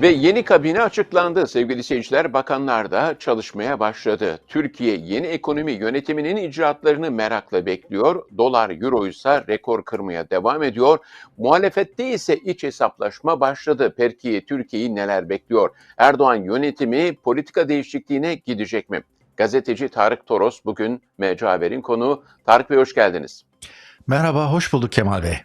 Ve yeni kabine açıklandı. Sevgili seyirciler, bakanlar da çalışmaya başladı. Türkiye yeni ekonomi yönetiminin icraatlarını merakla bekliyor. Dolar, euro ise rekor kırmaya devam ediyor. Muhalefette ise iç hesaplaşma başladı. Peki Türkiye'yi neler bekliyor? Erdoğan yönetimi politika değişikliğine gidecek mi? Gazeteci Tarık Toros bugün MC Haber'in konuğu. Tarık Bey hoş geldiniz. Merhaba, hoş bulduk Kemal Bey.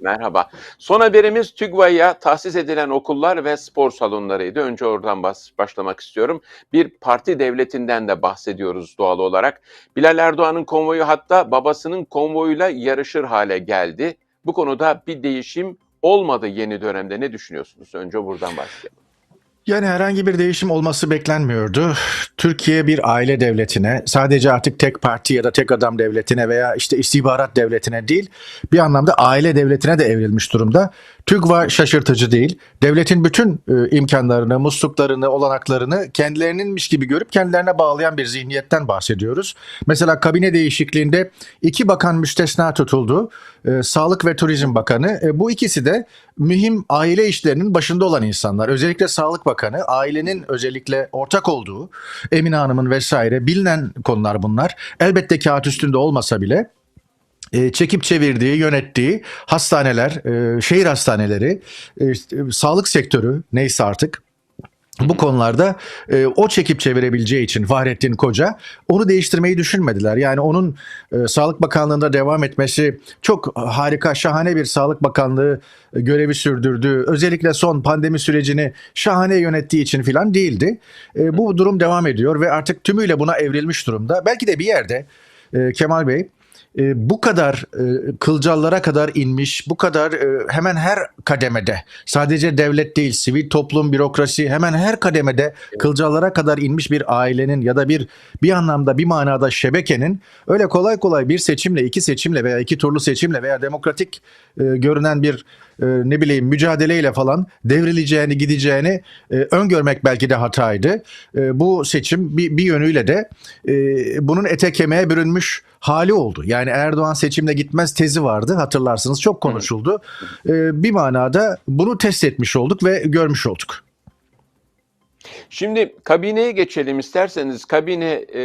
Merhaba. Son haberimiz TÜGVA'ya tahsis edilen okullar ve spor salonlarıydı. Önce oradan başlamak istiyorum. Bir parti devletinden de bahsediyoruz doğal olarak. Bilal Erdoğan'ın konvoyu hatta babasının konvoyuyla yarışır hale geldi. Bu konuda bir değişim olmadı yeni dönemde. Ne düşünüyorsunuz? Önce buradan başlayalım. Yani herhangi bir değişim olması beklenmiyordu. Türkiye bir aile devletine, sadece artık tek parti ya da tek adam devletine veya işte istihbarat devletine değil, bir anlamda aile devletine de evrilmiş durumda. TÜGVA şaşırtıcı değil. Devletin bütün e, imkanlarını, musluklarını, olanaklarını kendilerininmiş gibi görüp kendilerine bağlayan bir zihniyetten bahsediyoruz. Mesela kabine değişikliğinde iki bakan müstesna tutuldu. E, Sağlık ve Turizm Bakanı. E, bu ikisi de mühim aile işlerinin başında olan insanlar. Özellikle Sağlık Bakanı ailenin özellikle ortak olduğu Emine Hanım'ın vesaire bilinen konular bunlar. Elbette kağıt üstünde olmasa bile e, çekip çevirdiği, yönettiği hastaneler, e, şehir hastaneleri, e, sağlık sektörü neyse artık bu konularda e, o çekip çevirebileceği için Fahrettin Koca onu değiştirmeyi düşünmediler. Yani onun e, Sağlık Bakanlığı'nda devam etmesi çok harika, şahane bir Sağlık Bakanlığı e, görevi sürdürdü. Özellikle son pandemi sürecini şahane yönettiği için filan değildi. E, bu durum devam ediyor ve artık tümüyle buna evrilmiş durumda. Belki de bir yerde e, Kemal Bey e, bu kadar e, kılcallara kadar inmiş, bu kadar e, hemen her kademede, sadece devlet değil, sivil toplum, bürokrasi hemen her kademede kılcallara kadar inmiş bir ailenin ya da bir bir anlamda bir manada şebekenin öyle kolay kolay bir seçimle, iki seçimle veya iki turlu seçimle veya demokratik e, görünen bir e, ne bileyim mücadeleyle falan devrileceğini, gideceğini e, öngörmek belki de hataydı. E, bu seçim bir, bir yönüyle de e, bunun ete kemiğe bürünmüş hali oldu. Yani Erdoğan seçimle gitmez tezi vardı hatırlarsınız çok konuşuldu. E, bir manada bunu test etmiş olduk ve görmüş olduk. Şimdi kabineye geçelim isterseniz. Kabine e,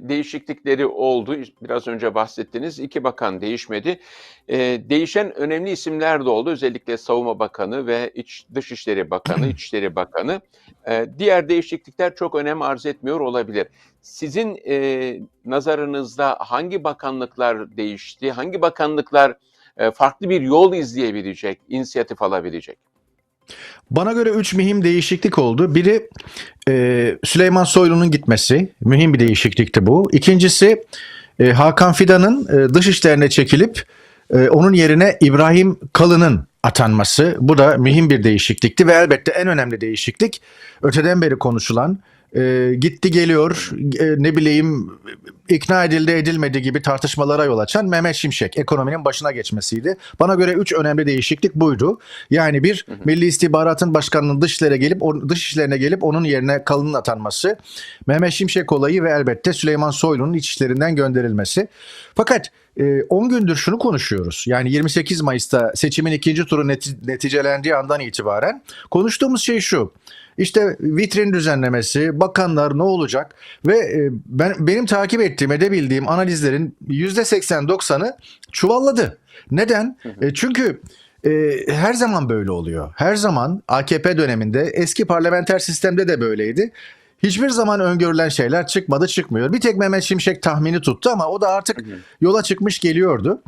değişiklikleri oldu. Biraz önce bahsettiniz. İki bakan değişmedi. E, değişen önemli isimler de oldu. Özellikle Savunma Bakanı ve İç, Dışişleri Bakanı, İçişleri Bakanı. E, diğer değişiklikler çok önem arz etmiyor olabilir. Sizin e, nazarınızda hangi bakanlıklar değişti? Hangi bakanlıklar e, farklı bir yol izleyebilecek, inisiyatif alabilecek? Bana göre üç mühim değişiklik oldu. Biri e, Süleyman Soylu'nun gitmesi. Mühim bir değişiklikti bu. İkincisi e, Hakan Fidan'ın e, dış işlerine çekilip e, onun yerine İbrahim Kalın'ın atanması. Bu da mühim bir değişiklikti ve elbette en önemli değişiklik öteden beri konuşulan e, gitti geliyor e, ne bileyim ikna edildi edilmedi gibi tartışmalara yol açan Mehmet Şimşek ekonominin başına geçmesiydi. Bana göre üç önemli değişiklik buydu. Yani bir Milli İstihbaratın Başkanı'nın dışişlere gelip o- dış işlerine gelip onun yerine kalının atanması. Mehmet Şimşek olayı ve elbette Süleyman Soylu'nun iç işlerinden gönderilmesi. Fakat e, 10 gündür şunu konuşuyoruz. Yani 28 Mayıs'ta seçimin ikinci turu neti- neticelendiği andan itibaren konuştuğumuz şey şu. İşte vitrin düzenlemesi, bakanlar ne olacak ve e, ben benim takip ettiğim, edebildiğim analizlerin %80-90'ı çuvalladı. Neden? E, çünkü e, her zaman böyle oluyor. Her zaman AKP döneminde eski parlamenter sistemde de böyleydi. Hiçbir zaman öngörülen şeyler çıkmadı çıkmıyor. Bir tek Mehmet Şimşek tahmini tuttu ama o da artık yola çıkmış geliyordu.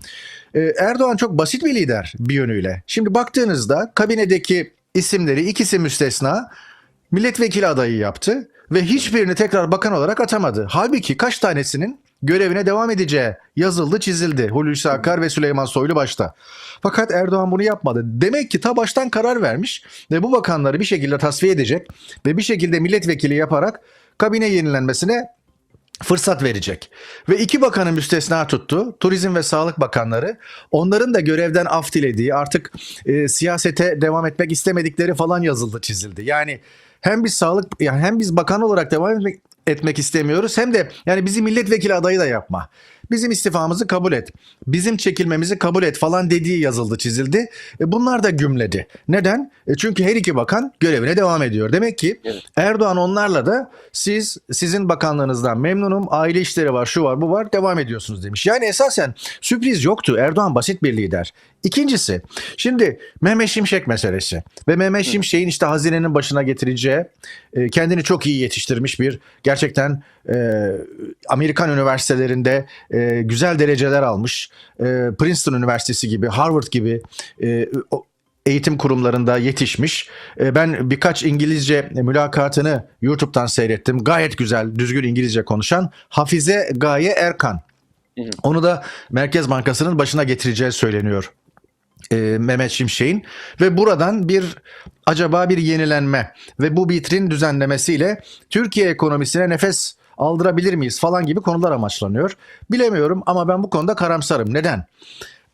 Erdoğan çok basit bir lider bir yönüyle. Şimdi baktığınızda kabinedeki isimleri ikisi müstesna milletvekili adayı yaptı ve hiçbirini tekrar bakan olarak atamadı. Halbuki kaç tanesinin görevine devam edeceği yazıldı çizildi. Hulusi Akar ve Süleyman Soylu başta. Fakat Erdoğan bunu yapmadı. Demek ki ta baştan karar vermiş ve bu bakanları bir şekilde tasfiye edecek ve bir şekilde milletvekili yaparak kabine yenilenmesine fırsat verecek. Ve iki bakanı müstesna tuttu. Turizm ve Sağlık Bakanları. Onların da görevden af dilediği artık e, siyasete devam etmek istemedikleri falan yazıldı çizildi. Yani hem biz sağlık yani hem biz bakan olarak devam etmek, istemiyoruz hem de yani bizi milletvekili adayı da yapma. Bizim istifamızı kabul et. Bizim çekilmemizi kabul et falan dediği yazıldı çizildi. E, bunlar da gümledi. Neden? E, çünkü her iki bakan görevine devam ediyor. Demek ki Evet. Erdoğan onlarla da siz sizin bakanlığınızdan memnunum. Aile işleri var, şu var, bu var. Devam ediyorsunuz demiş. Yani esasen sürpriz yoktu. Erdoğan basit bir lider. İkincisi, şimdi Mehmet Şimşek meselesi ve Mehmet Şimşek'in işte hazinenin başına getireceği e, kendini çok iyi yetiştirmiş bir gerçekten e, Amerikan üniversitelerinde e, güzel dereceler almış. E, Princeton Üniversitesi gibi, Harvard gibi e, o- eğitim kurumlarında yetişmiş. E, Ben birkaç İngilizce mülakatını YouTube'dan seyrettim. Gayet güzel, düzgün İngilizce konuşan Hafize Gaye Erkan. Onu da Merkez Bankası'nın başına getireceği söyleniyor. e, Mehmet Şimşek'in ve buradan bir acaba bir yenilenme ve bu vitrin düzenlemesiyle Türkiye ekonomisine nefes aldırabilir miyiz falan gibi konular amaçlanıyor. Bilemiyorum ama ben bu konuda karamsarım. Neden?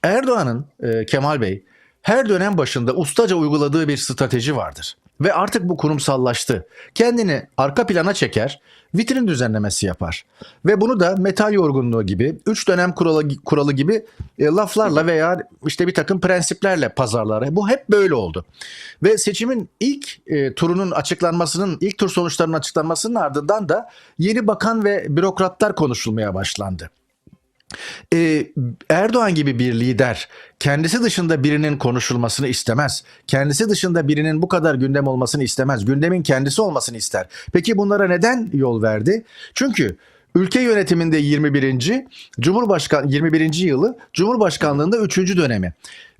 Erdoğan'ın e, Kemal Bey her dönem başında ustaca uyguladığı bir strateji vardır. Ve artık bu kurumsallaştı. Kendini arka plana çeker, vitrin düzenlemesi yapar. Ve bunu da metal yorgunluğu gibi, üç dönem kuralı, kuralı gibi e, laflarla veya işte bir takım prensiplerle pazarlar. Bu hep böyle oldu. Ve seçimin ilk e, turunun açıklanmasının, ilk tur sonuçlarının açıklanmasının ardından da yeni bakan ve bürokratlar konuşulmaya başlandı. Ee, Erdoğan gibi bir lider kendisi dışında birinin konuşulmasını istemez. Kendisi dışında birinin bu kadar gündem olmasını istemez. Gündemin kendisi olmasını ister. Peki bunlara neden yol verdi? Çünkü ülke yönetiminde 21. Cumhurbaşkan 21. yılı Cumhurbaşkanlığında 3. dönemi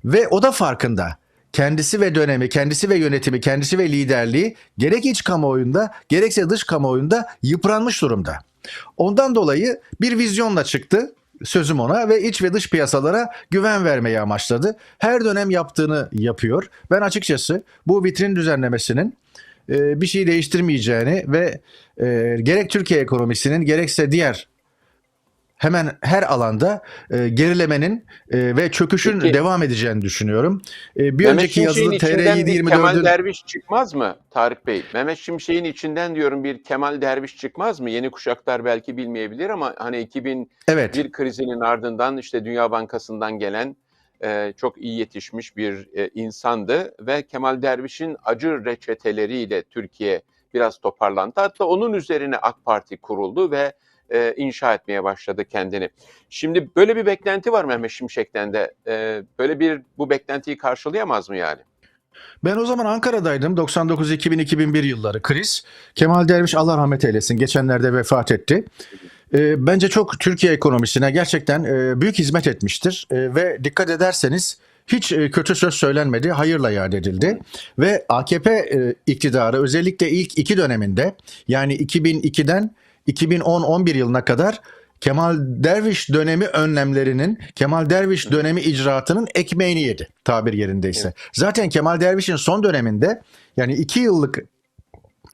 ve o da farkında. Kendisi ve dönemi, kendisi ve yönetimi, kendisi ve liderliği gerek iç kamuoyunda gerekse dış kamuoyunda yıpranmış durumda. Ondan dolayı bir vizyonla çıktı sözüm ona ve iç ve dış piyasalara güven vermeyi amaçladı. Her dönem yaptığını yapıyor. Ben açıkçası bu vitrin düzenlemesinin e, bir şey değiştirmeyeceğini ve e, gerek Türkiye ekonomisinin gerekse diğer hemen her alanda e, gerilemenin e, ve çöküşün Peki. devam edeceğini düşünüyorum. E, bir Mehmet önceki yazılı içinden bir Kemal TR724'ün Derviş çıkmaz mı Tarık Bey? Mehmet Şimşek'in içinden diyorum bir Kemal Derviş çıkmaz mı? Yeni kuşaklar belki bilmeyebilir ama hani 2001 evet krizinin ardından işte Dünya Bankası'ndan gelen e, çok iyi yetişmiş bir e, insandı ve Kemal Derviş'in acı reçeteleriyle Türkiye biraz toparlandı. Hatta onun üzerine AK Parti kuruldu ve e, inşa etmeye başladı kendini. Şimdi böyle bir beklenti var Mehmet Şimşek'ten de. E, böyle bir bu beklentiyi karşılayamaz mı yani? Ben o zaman Ankara'daydım. 99-2000-2001 yılları kriz. Kemal Derviş Allah rahmet eylesin. Geçenlerde vefat etti. Ee, bence çok Türkiye ekonomisine gerçekten e, büyük hizmet etmiştir. E, ve dikkat ederseniz hiç e, kötü söz söylenmedi, hayırla yad edildi. Ve AKP e, iktidarı özellikle ilk iki döneminde yani 2002'den 2010-11 yılına kadar Kemal Derviş dönemi önlemlerinin, Kemal Derviş dönemi icraatının ekmeğini yedi tabir yerindeyse. Zaten Kemal Derviş'in son döneminde yani iki yıllık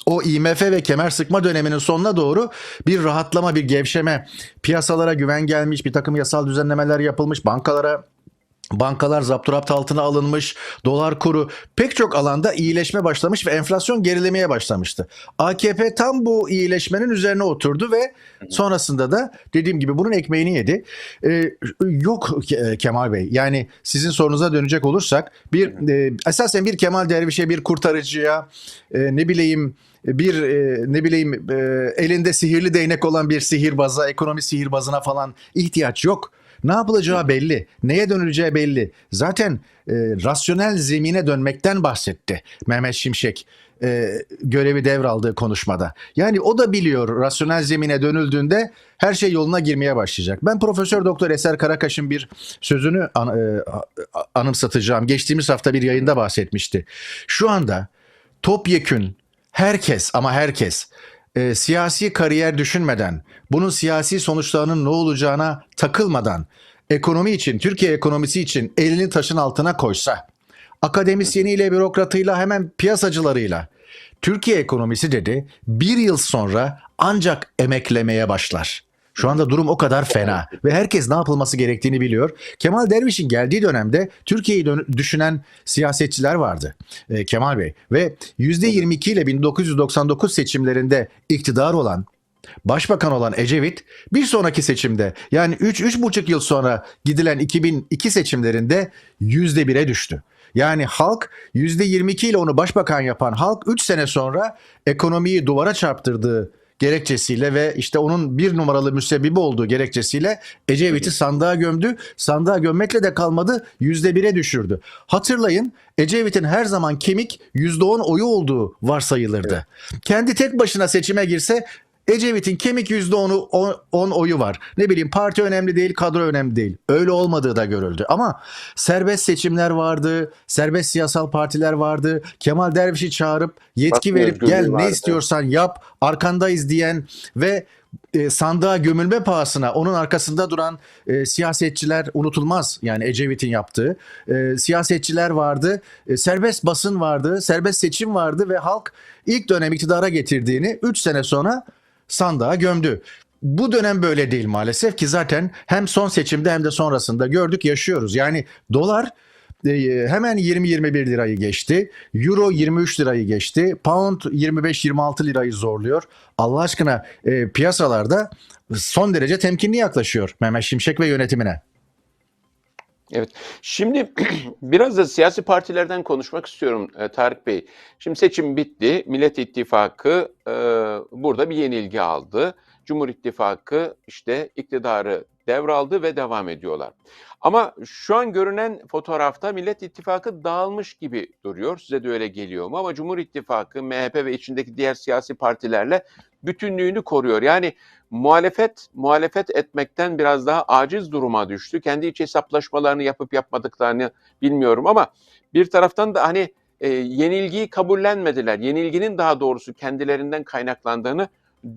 o IMF ve kemer sıkma döneminin sonuna doğru bir rahatlama, bir gevşeme, piyasalara güven gelmiş, bir takım yasal düzenlemeler yapılmış, bankalara Bankalar zapturapt altına alınmış, dolar kuru pek çok alanda iyileşme başlamış ve enflasyon gerilemeye başlamıştı. AKP tam bu iyileşmenin üzerine oturdu ve sonrasında da dediğim gibi bunun ekmeğini yedi. Ee, yok Ke- Kemal Bey yani sizin sorunuza dönecek olursak bir e, esasen bir Kemal Derviş'e bir kurtarıcıya e, ne bileyim bir e, ne bileyim e, elinde sihirli değnek olan bir sihirbaza, ekonomi sihirbazına falan ihtiyaç yok. Ne yapılacağı belli. Neye dönüleceği belli. Zaten e, rasyonel zemine dönmekten bahsetti Mehmet Şimşek e, görevi devraldığı konuşmada. Yani o da biliyor rasyonel zemine dönüldüğünde her şey yoluna girmeye başlayacak. Ben Profesör Doktor Eser Karakaş'ın bir sözünü an- e, anımsatacağım. Geçtiğimiz hafta bir yayında bahsetmişti. Şu anda topyekün herkes ama herkes e, siyasi kariyer düşünmeden, bunun siyasi sonuçlarının ne olacağına takılmadan, ekonomi için, Türkiye ekonomisi için elini taşın altına koysa, akademisyeniyle, bürokratıyla, hemen piyasacılarıyla, Türkiye ekonomisi dedi, bir yıl sonra ancak emeklemeye başlar. Şu anda durum o kadar fena ve herkes ne yapılması gerektiğini biliyor. Kemal Derviş'in geldiği dönemde Türkiye'yi düşünen siyasetçiler vardı. e, Kemal Bey ve %22 ile 1999 seçimlerinde iktidar olan başbakan olan Ecevit bir sonraki seçimde yani 3-3,5 yıl sonra gidilen 2002 seçimlerinde %1'e düştü. Yani halk %22 ile onu başbakan yapan halk 3 sene sonra ekonomiyi duvara çarptırdığı gerekçesiyle ve işte onun bir numaralı müsebbibi olduğu gerekçesiyle Ecevit'i sandığa gömdü. Sandığa gömmekle de kalmadı %1'e düşürdü. Hatırlayın Ecevit'in her zaman kemik %10 oyu olduğu varsayılırdı. Kendi tek başına seçime girse Ecevit'in kemik %10'u 10 oyu var. Ne bileyim parti önemli değil, kadro önemli değil. Öyle olmadığı da görüldü. Ama serbest seçimler vardı, serbest siyasal partiler vardı. Kemal Derviş'i çağırıp yetki Basın verip gel vardı. ne istiyorsan yap, arkandayız diyen ve e, sandığa gömülme pahasına onun arkasında duran e, siyasetçiler unutulmaz. Yani Ecevit'in yaptığı e, siyasetçiler vardı, e, serbest basın vardı, serbest seçim vardı ve halk ilk dönem iktidara getirdiğini 3 sene sonra sandığa gömdü. Bu dönem böyle değil maalesef ki zaten hem son seçimde hem de sonrasında gördük yaşıyoruz. Yani dolar e, hemen 20-21 lirayı geçti. Euro 23 lirayı geçti. Pound 25-26 lirayı zorluyor. Allah aşkına e, piyasalarda son derece temkinli yaklaşıyor Mehmet Şimşek ve yönetimine. Evet. Şimdi biraz da siyasi partilerden konuşmak istiyorum e, Tarık Bey. Şimdi seçim bitti. Millet İttifakı e, burada bir yenilgi aldı. Cumhur İttifakı işte iktidarı devraldı ve devam ediyorlar. Ama şu an görünen fotoğrafta Millet İttifakı dağılmış gibi duruyor. Size de öyle geliyor mu? Ama Cumhur İttifakı, MHP ve içindeki diğer siyasi partilerle bütünlüğünü koruyor. Yani muhalefet muhalefet etmekten biraz daha aciz duruma düştü. Kendi iç hesaplaşmalarını yapıp yapmadıklarını bilmiyorum ama bir taraftan da hani e, yenilgiyi kabullenmediler. Yenilginin daha doğrusu kendilerinden kaynaklandığını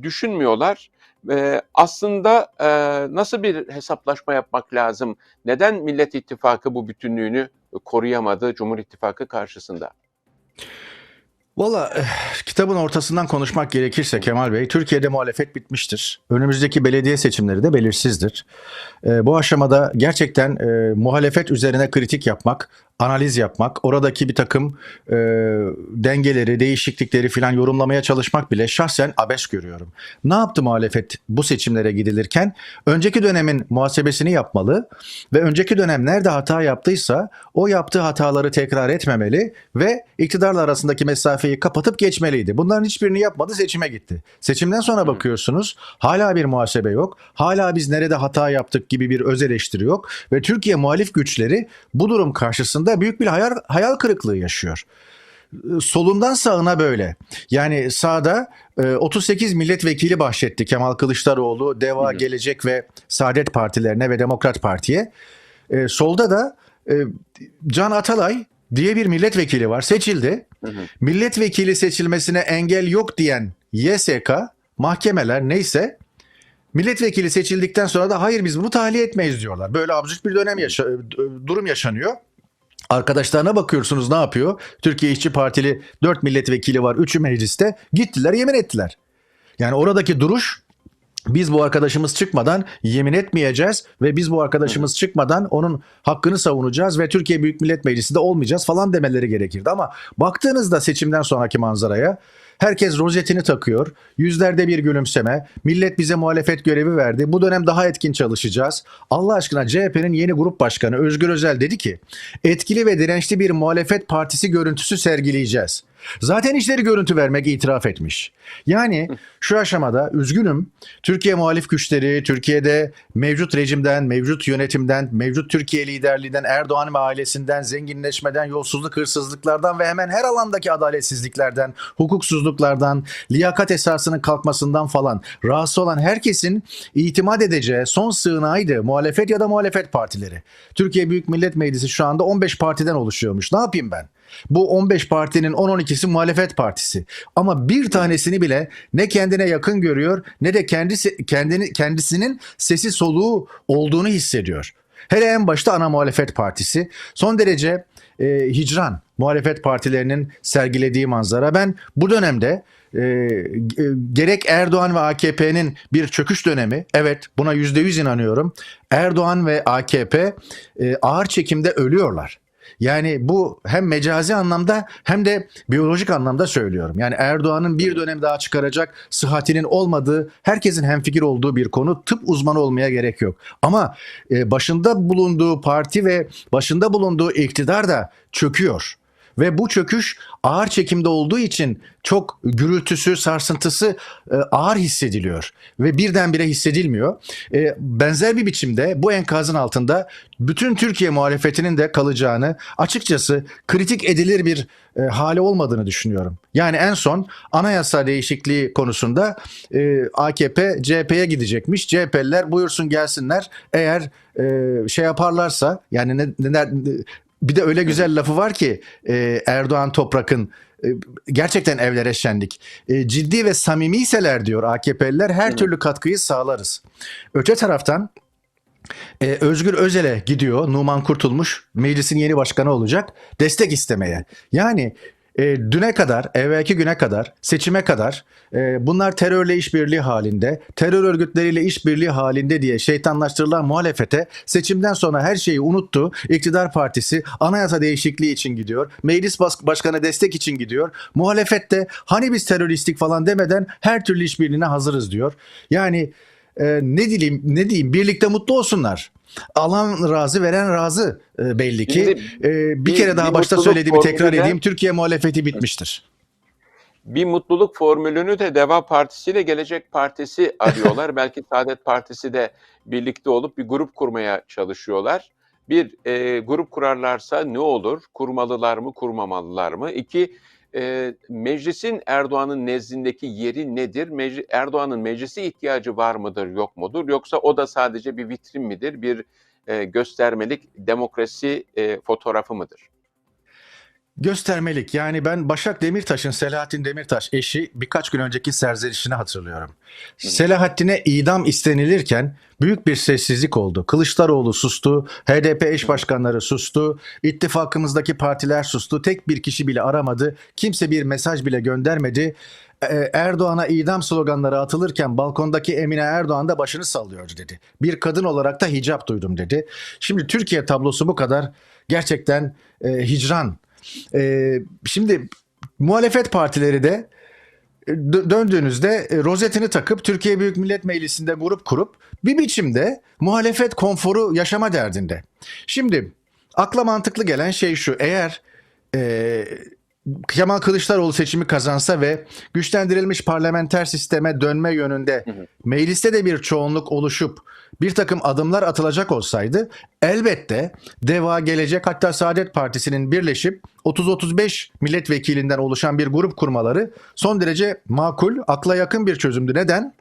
düşünmüyorlar. E, aslında e, nasıl bir hesaplaşma yapmak lazım? Neden Millet İttifakı bu bütünlüğünü koruyamadı Cumhur İttifakı karşısında? Valla eh, kitabın ortasından konuşmak gerekirse Kemal Bey, Türkiye'de muhalefet bitmiştir. Önümüzdeki belediye seçimleri de belirsizdir. Eh, bu aşamada gerçekten eh, muhalefet üzerine kritik yapmak, analiz yapmak, oradaki bir takım eh, dengeleri, değişiklikleri filan yorumlamaya çalışmak bile şahsen abes görüyorum. Ne yaptı muhalefet bu seçimlere gidilirken? Önceki dönemin muhasebesini yapmalı ve önceki dönem nerede hata yaptıysa o yaptığı hataları tekrar etmemeli ve iktidarla arasındaki mesafeyi kapatıp geçmeliydi. Bunların hiçbirini yapmadı seçime gitti. Seçimden sonra bakıyorsunuz hala bir muhasebe yok. Hala biz nerede hata yaptık gibi bir öz eleştiri yok ve Türkiye muhalif güçleri bu durum karşısında büyük bir hayal, hayal kırıklığı yaşıyor solundan sağına böyle. Yani sağda e, 38 milletvekili bahşetti Kemal Kılıçdaroğlu, Deva, hı. Gelecek ve Saadet Partilerine ve Demokrat Parti'ye. E, solda da e, Can Atalay diye bir milletvekili var. Seçildi. Hı hı. Milletvekili seçilmesine engel yok diyen YSK, mahkemeler neyse milletvekili seçildikten sonra da hayır biz bunu tahliye etmeyiz diyorlar. Böyle absürt bir dönem yaşa- durum yaşanıyor. Arkadaşlarına bakıyorsunuz ne yapıyor? Türkiye İşçi Partili 4 milletvekili var, 3'ü mecliste. Gittiler yemin ettiler. Yani oradaki duruş biz bu arkadaşımız çıkmadan yemin etmeyeceğiz ve biz bu arkadaşımız çıkmadan onun hakkını savunacağız ve Türkiye Büyük Millet Meclisi'nde olmayacağız falan demeleri gerekirdi. Ama baktığınızda seçimden sonraki manzaraya herkes rozetini takıyor. Yüzlerde bir gülümseme. Millet bize muhalefet görevi verdi. Bu dönem daha etkin çalışacağız. Allah aşkına CHP'nin yeni grup başkanı Özgür Özel dedi ki etkili ve dirençli bir muhalefet partisi görüntüsü sergileyeceğiz. Zaten işleri görüntü vermek itiraf etmiş. Yani şu aşamada üzgünüm Türkiye muhalif güçleri, Türkiye'de mevcut rejimden, mevcut yönetimden, mevcut Türkiye liderliğinden, Erdoğan ve ailesinden, zenginleşmeden, yolsuzluk, hırsızlıklardan ve hemen her alandaki adaletsizliklerden, hukuksuzluklardan, liyakat esasının kalkmasından falan rahatsız olan herkesin itimat edeceği son sığınağıydı muhalefet ya da muhalefet partileri. Türkiye Büyük Millet Meclisi şu anda 15 partiden oluşuyormuş. Ne yapayım ben? Bu 15 partinin 10-12'si muhalefet partisi. Ama bir tanesini bile ne kendine yakın görüyor ne de kendisi kendini kendisinin sesi soluğu olduğunu hissediyor. Hele en başta ana muhalefet partisi. Son derece e, hicran muhalefet partilerinin sergilediği manzara. Ben bu dönemde e, e, gerek Erdoğan ve AKP'nin bir çöküş dönemi, evet buna yüzde yüz inanıyorum. Erdoğan ve AKP e, ağır çekimde ölüyorlar. Yani bu hem mecazi anlamda hem de biyolojik anlamda söylüyorum. Yani Erdoğan'ın bir dönem daha çıkaracak sıhhatinin olmadığı, herkesin hemfikir olduğu bir konu. Tıp uzmanı olmaya gerek yok. Ama e, başında bulunduğu parti ve başında bulunduğu iktidar da çöküyor. Ve bu çöküş ağır çekimde olduğu için çok gürültüsü, sarsıntısı e, ağır hissediliyor. Ve birdenbire hissedilmiyor. E, benzer bir biçimde bu enkazın altında bütün Türkiye muhalefetinin de kalacağını açıkçası kritik edilir bir e, hali olmadığını düşünüyorum. Yani en son anayasa değişikliği konusunda AKP CHP'ye gidecekmiş. CHP'liler buyursun gelsinler eğer şey yaparlarsa yani ne, ne, bir de öyle güzel lafı var ki e, Erdoğan Toprak'ın e, gerçekten evlere şenlik. E, ciddi ve samimiyseler diyor AKP'liler her türlü katkıyı sağlarız. Öte taraftan e, Özgür Özel'e gidiyor. Numan Kurtulmuş meclisin yeni başkanı olacak. Destek istemeye. Yani e, düne kadar, evvelki güne kadar, seçime kadar e, bunlar terörle işbirliği halinde, terör örgütleriyle işbirliği halinde diye şeytanlaştırılan muhalefete seçimden sonra her şeyi unuttu. İktidar partisi anayasa değişikliği için gidiyor. Meclis başkanı destek için gidiyor. Muhalefet de hani biz teröristik falan demeden her türlü işbirliğine hazırız diyor. Yani e, ne diyeyim ne diyeyim birlikte mutlu olsunlar. Alan razı veren razı e, belli ki. Şimdi E, bir, bir- kere daha bir başta söylediğimi tekrar edeyim. Türkiye muhalefeti bitmiştir. Bir mutluluk formülünü de Deva Partisi ile Gelecek Partisi arıyorlar. Belki Saadet Partisi de birlikte olup bir grup kurmaya çalışıyorlar. Bir, e, grup kurarlarsa ne olur? Kurmalılar mı, kurmamalılar mı? İki, e, meclisin Erdoğan'ın nezdindeki yeri nedir? Mecli- Erdoğan'ın meclise ihtiyacı var mıdır, yok mudur? Yoksa o da sadece bir vitrin midir, bir e, göstermelik demokrasi e, fotoğrafı mıdır? Göstermelik. Yani ben Başak Demirtaş'ın Selahattin Demirtaş eşi birkaç gün önceki serzenişini hatırlıyorum. Selahattin'e idam istenilirken büyük bir sessizlik oldu. Kılıçdaroğlu sustu, HDP eş başkanları sustu, ittifakımızdaki partiler sustu. Tek bir kişi bile aramadı. Kimse bir mesaj bile göndermedi. Ee, Erdoğan'a idam sloganları atılırken balkondaki Emine Erdoğan da başını sallıyordu dedi. Bir kadın olarak da hicap duydum dedi. Şimdi Türkiye tablosu bu kadar gerçekten e, hicran. E, şimdi muhalefet partileri de e, dö- döndüğünüzde e, rozetini takıp Türkiye Büyük Millet Meclisi'nde grup kurup bir biçimde muhalefet konforu yaşama derdinde. Şimdi akla mantıklı gelen şey şu eğer e, Kemal Kılıçdaroğlu seçimi kazansa ve güçlendirilmiş parlamenter sisteme dönme yönünde mecliste de bir çoğunluk oluşup bir takım adımlar atılacak olsaydı elbette DEVA Gelecek hatta Saadet Partisi'nin birleşip 30-35 milletvekilinden oluşan bir grup kurmaları son derece makul, akla yakın bir çözümdü. Neden?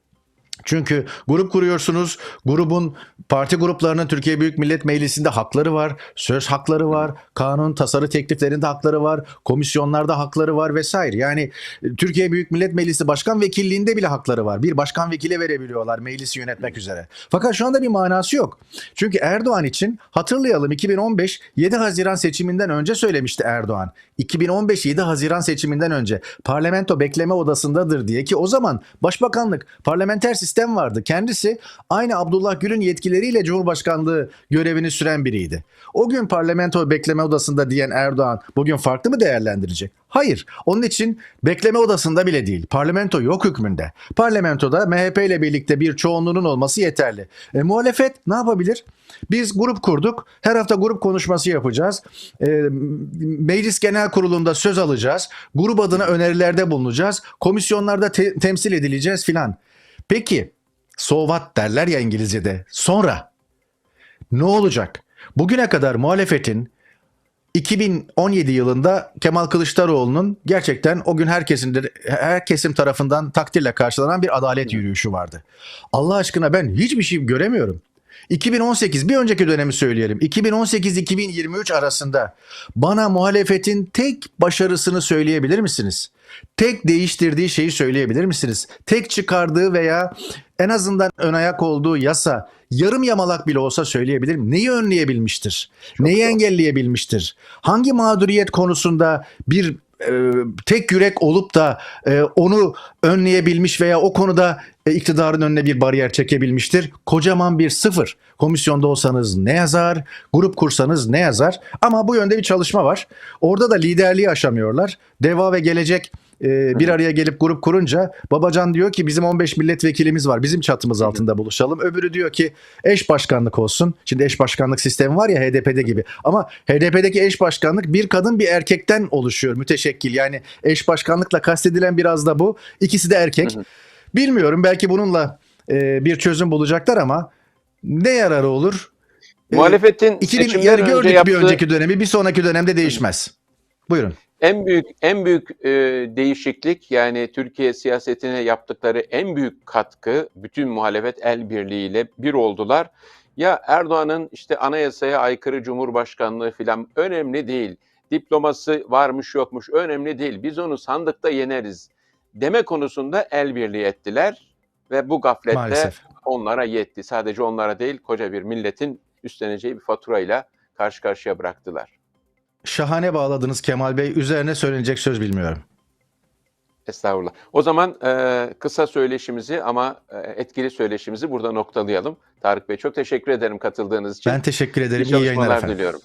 Çünkü grup kuruyorsunuz. Grubun parti gruplarının Türkiye Büyük Millet Meclisi'nde hakları var. Söz hakları var. Kanun tasarı tekliflerinde hakları var. Komisyonlarda hakları var vesaire. Yani e, Türkiye Büyük Millet Meclisi Başkan Vekilliğinde bile hakları var. Bir başkan vekile verebiliyorlar meclisi yönetmek üzere. Fakat şu anda bir manası yok. Çünkü Erdoğan için hatırlayalım 2015 7 Haziran seçiminden önce söylemişti Erdoğan. 2015 7 Haziran seçiminden önce parlamento bekleme odasındadır diye ki o zaman başbakanlık parlamenter sistem vardı. Kendisi aynı Abdullah Gül'ün yetkileriyle Cumhurbaşkanlığı görevini süren biriydi. O gün parlamento bekleme odasında diyen Erdoğan bugün farklı mı değerlendirecek? Hayır. Onun için bekleme odasında bile değil. Parlamento yok hükmünde. Parlamentoda MHP ile birlikte bir çoğunluğunun olması yeterli. E, muhalefet ne yapabilir? Biz grup kurduk. Her hafta grup konuşması yapacağız. E, meclis genel kurulunda söz alacağız. Grup adına önerilerde bulunacağız. Komisyonlarda te- temsil edileceğiz filan. Peki so what derler ya İngilizce'de. Sonra ne olacak? Bugüne kadar muhalefetin 2017 yılında Kemal Kılıçdaroğlu'nun gerçekten o gün herkesin her kesim tarafından takdirle karşılanan bir adalet yürüyüşü vardı. Allah aşkına ben hiçbir şey göremiyorum. 2018 bir önceki dönemi söyleyelim. 2018-2023 arasında bana muhalefetin tek başarısını söyleyebilir misiniz? Tek değiştirdiği şeyi söyleyebilir misiniz? Tek çıkardığı veya en azından ön ayak olduğu yasa yarım yamalak bile olsa söyleyebilir mi? Neyi önleyebilmiştir? Neyi engelleyebilmiştir? Hangi mağduriyet konusunda bir e, tek yürek olup da e, onu önleyebilmiş veya o konuda e, iktidarın önüne bir bariyer çekebilmiştir. Kocaman bir sıfır. Komisyonda olsanız ne yazar, grup kursanız ne yazar? Ama bu yönde bir çalışma var. Orada da liderliği aşamıyorlar. Deva ve Gelecek e, bir araya gelip grup kurunca Babacan diyor ki bizim 15 milletvekilimiz var. Bizim çatımız altında buluşalım. Öbürü diyor ki eş başkanlık olsun. Şimdi eş başkanlık sistemi var ya HDP'de gibi. Ama HDP'deki eş başkanlık bir kadın bir erkekten oluşuyor müteşekkil. Yani eş başkanlıkla kastedilen biraz da bu. İkisi de erkek. Bilmiyorum belki bununla e, bir çözüm bulacaklar ama ne yararı olur? E, Muhalefetin 2000 seçimden yani önce gördük bir yaptığı önceki dönemi bir sonraki dönemde değişmez. Buyurun. En büyük en büyük e, değişiklik yani Türkiye siyasetine yaptıkları en büyük katkı bütün muhalefet el birliğiyle bir oldular. Ya Erdoğan'ın işte anayasaya aykırı cumhurbaşkanlığı filan önemli değil. Diploması varmış yokmuş önemli değil. Biz onu sandıkta yeneriz deme konusunda el birliği ettiler ve bu gaflette Maalesef. onlara yetti. Sadece onlara değil koca bir milletin üstleneceği bir faturayla karşı karşıya bıraktılar. Şahane bağladınız Kemal Bey. Üzerine söylenecek söz bilmiyorum. Estağfurullah. O zaman e, kısa söyleşimizi ama e, etkili söyleşimizi burada noktalayalım. Tarık Bey çok teşekkür ederim katıldığınız için. Ben teşekkür ederim. İyi İyi yayınlar efendim. diliyorum.